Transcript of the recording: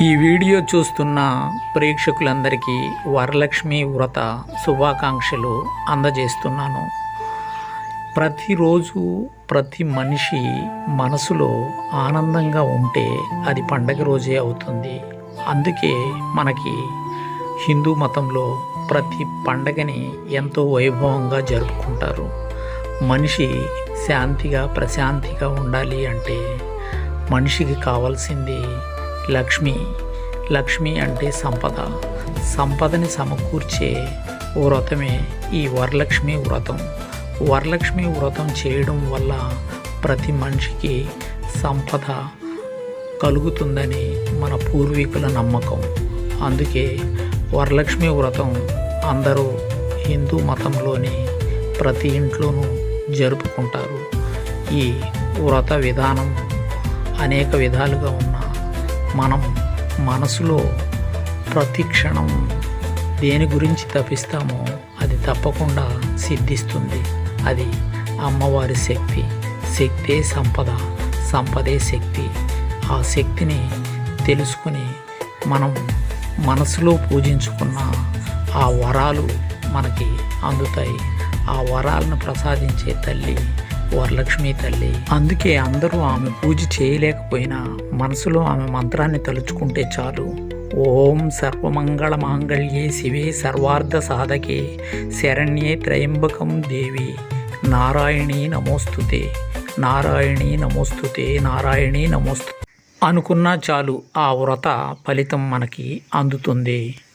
ఈ వీడియో చూస్తున్న ప్రేక్షకులందరికీ వరలక్ష్మి వ్రత శుభాకాంక్షలు అందజేస్తున్నాను. ప్రతిరోజు ప్రతి మనిషి మనసులో ఆనందంగా ఉంటే అది పండగ రోజే అవుతుంది. అందుకే మనకి హిందూ మతంలో ప్రతి పండగని ఎంతో వైభవంగా జరుపుకుంటారు. మనిషి శాంతిగా ప్రశాంతిగా ఉండాలి అంటే మనిషికి కావాల్సింది లక్ష్మి. లక్ష్మి అంటే సంపద. సంపదని సమకూర్చే వ్రతమే ఈ వరలక్ష్మి వ్రతం. వరలక్ష్మి వ్రతం చేయడం వల్ల ప్రతి మనిషికి సంపద కలుగుతుందని మన పూర్వీకుల నమ్మకం. అందుకే వరలక్ష్మి వ్రతం అందరూ హిందూ మతంలోని ప్రతి ఇంట్లోనూ జరుపుకుంటారు. ఈ వ్రత విధానం అనేక విధాలుగా ఉన్న మనం మనసులో ప్రతి క్షణం దేని గురించి తపిస్తామో అది తప్పకుండా సిద్ధిస్తుంది. అది అమ్మవారి శక్తి. శక్తే సంపద సంపదే శక్తి. ఆ శక్తిని తెలుసుకుని మనం మనసులో పూజించుకున్న ఆ వరాలు మనకి అందుతాయి. ఆ వరాలను ప్రసాదించే తల్లి వరలక్ష్మి తల్లి. అందుకే అందరూ ఆమె పూజ చేయలేకపోయినా మనసులో ఆమె మంత్రాన్ని తలుచుకుంటే చాలు. ఓం సర్వమంగళ మాంగళ్యే శివే సర్వార్థ సాధకే శరణ్యే త్రయంబకం దేవి. నారాయణీ నమోస్తుతే నారాయణీ నమోస్తుతే నారాయణీ నమోస్తు అనుకున్నా చాలు ఆ వ్రత ఫలితం మనకి అందుతుంది.